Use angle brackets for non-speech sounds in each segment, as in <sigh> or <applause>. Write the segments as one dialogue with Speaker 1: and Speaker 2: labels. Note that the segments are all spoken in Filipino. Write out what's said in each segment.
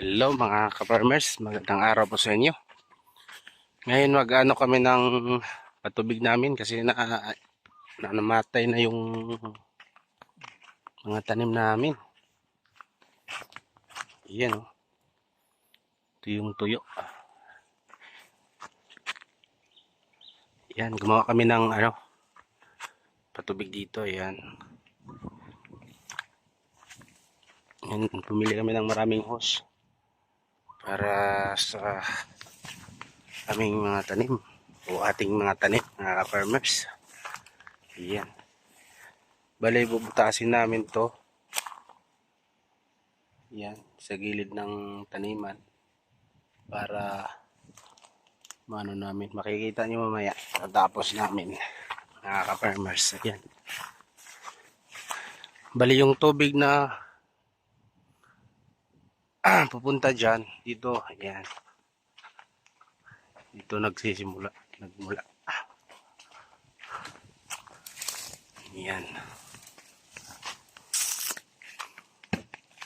Speaker 1: Hello mga ka-farmers, magandang araw po sa inyo. Ngayon mag-ano kami ng patubig namin kasi na, na namatay na yung mga tanim namin. Yan oh. Ito yung tuyo. Yan, gumawa kami ng ano, patubig dito, yan. Yan, pumili kami ng maraming hose para sa aming mga tanim o ating mga tanim, mga farmers. Yan. Balay, bubutasin namin to. Yan, sa gilid ng taniman para maano namin, makikita nyo mamaya tapos namin mga ka-farmers. Yan. Bali yung tubig na <clears throat> pupunta dyan, dito, ayan. Dito nagsisimula, nagmula. Ayan.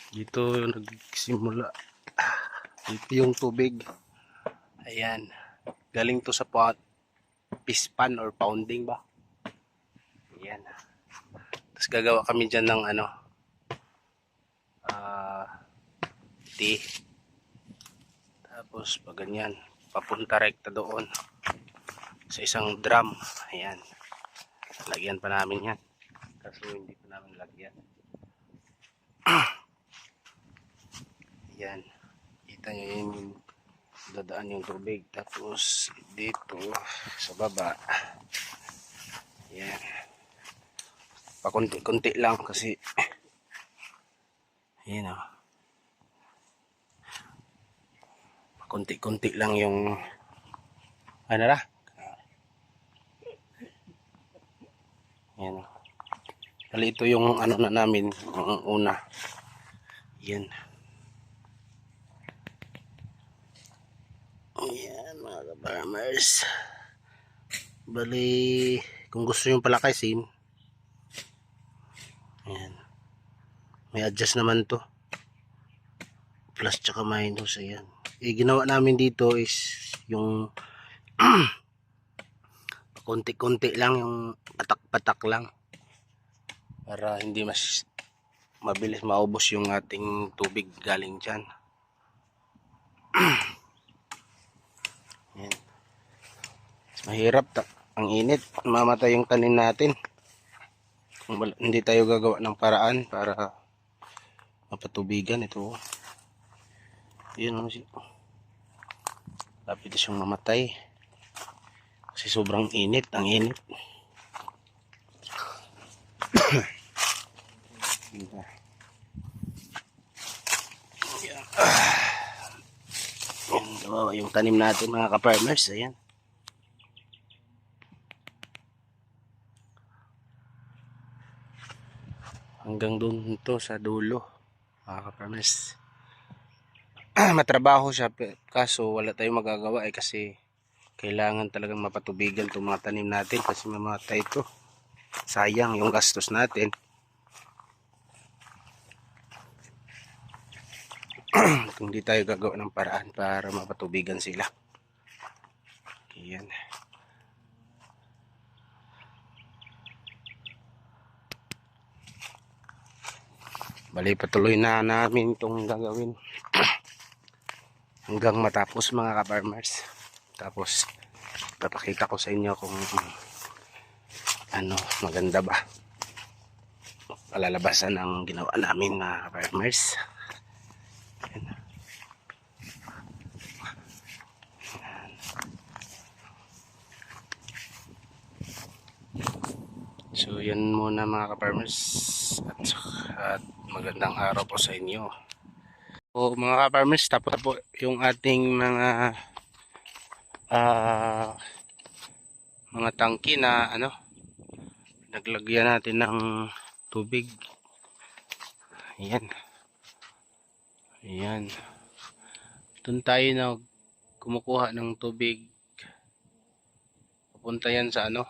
Speaker 1: Dito nagsimula. Dito yung tubig. Ayan. Galing to sa pot, pispan or pounding ba? Ayan. Tapos gagawa kami dyan ng ano, 180 tapos pag ganyan papunta rekta doon. Sa isang drum. Ayan. Lagyan pa namin yan. Kaso hindi pa namin lagyan. <clears throat> Ayan. Kita nyo yung dadaan yung tubig. Tapos dito sa baba. Ayan. Pakunti-kunti lang kasi. <clears throat> Ayan o Kunti-kunti lang yung ano na? Yan. Bali ito yung ano na namin, ang una. Yan. Yan mga farmers. Bali, kung gusto yung palakasin, yan. May adjust naman to. Plus tsaka minus, ayan eh, ginawa namin dito is yung <clears throat> konti-konti lang yung patak-patak lang. Para hindi mas mabilis maubos yung ating tubig galing dyan. <clears throat> Yan. mahirap ang init. Mamatay yung tanim natin. Kung hindi tayo gagawa ng paraan para mapatubigan ito. Yun ano siya lapit siyang mamatay. Kasi sobrang init ang init. Ayan. Ayan, kawawa yung tanim natin mga ka-farmers. Ayan. Hanggang doon to sa dulo mga ka-farmers <clears throat> matrabaho siya kaso wala tayong magagawa eh kasi kailangan talagang mapatubigan itong mga tanim natin kasi mamatay ito sayang yung gastos natin. <clears throat> Kung di tayo gagawa ng paraan para mapatubigan sila. Yan. Bali patuloy na namin itong gagawin hanggang matapos mga ka-farmers. Tapos, papakita ko sa inyo kung ano, maganda ba palalabasan ang ginawa namin mga ka-farmers. So, yan muna mga ka-farmers. At, at magandang araw po sa inyo. So, mga ka-farmers, tapos po yung ating mga ah mga tangki na ano naglagyan natin ng tubig. Ayan. Ayan. Doon tayo na kumukuha ng tubig. Pupunta yan sa ano?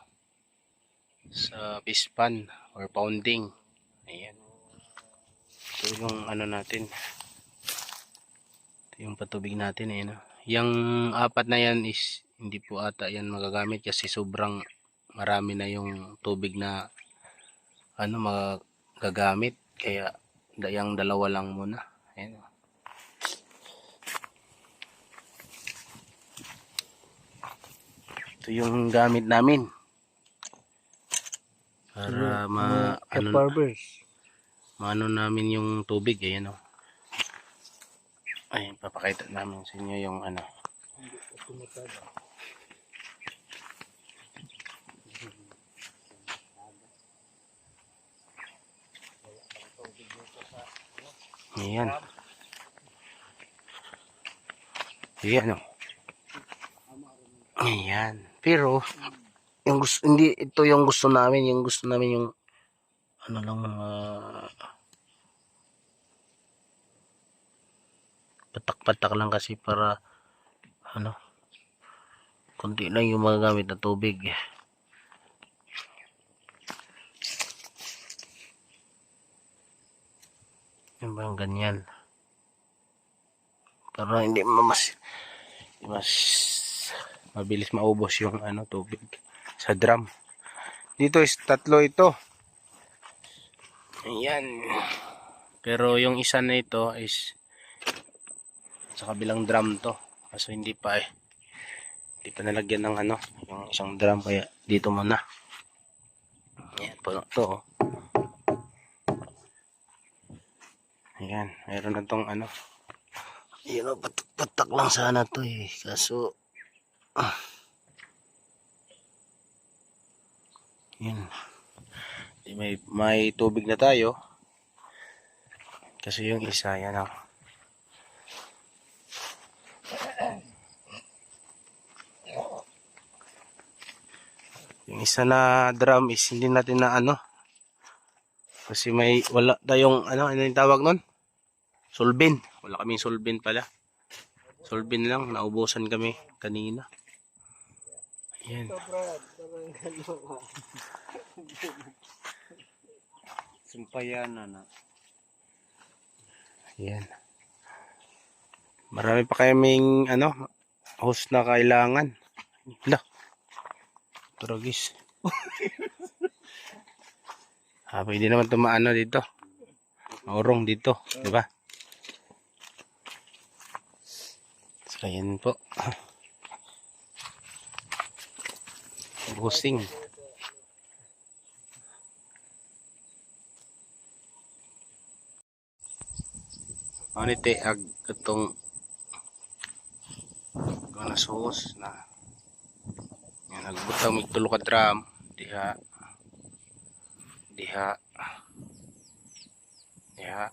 Speaker 1: Sa pispan or pounding. Ayan. Ito yung ano natin. Yung patubig natin eh. No? Yung apat na yan is hindi po ata yan magagamit kasi sobrang marami na yung tubig na ano magagamit. Kaya yung dalawa lang muna. Ayan. oh. Ito yung gamit namin. Para ma ano, maano namin yung tubig ayan o. Ayun, papakita namin sa inyo yung ano. Ayan. Ayan o. Ayan. Pero, yung gusto, hindi ito yung gusto namin, yung gusto namin yung ano lang ah, patak-patak lang kasi para ano konti lang yung magagamit na tubig. Yung ganyan. Para hindi mas mas mabilis maubos yung ano tubig sa drum. Dito is tatlo ito. Ayan. Pero yung isa na ito is sa kabilang drum to. Kaso hindi pa eh. Hindi pa nalagyan ng ano, yung isang drum kaya dito muna. Ayan po to. oh. Ayan, mayroon na tong ano. Ayan o, patak-patak lang sana to eh. Kaso, ah. Di may may tubig na tayo. Kasi yung isa yan oh. Yung isa na drum is hindi natin na ano. Kasi may wala tayong ano, ano yung tawag nun? Solvin. Wala kaming solvin pala. Solvin lang, naubusan kami kanina. Ayan.
Speaker 2: Sumpayan na.
Speaker 1: Ayan. Marami pa kaming ano, host na kailangan. Tragis. <laughs> ah, pwede naman tumaano dito. Maurong dito, di ba? So, ayan po. <coughs> Busing. Ano ite ag itong gana sauce na yan nagbutang mig tulo ka drum diha. Diha. Diha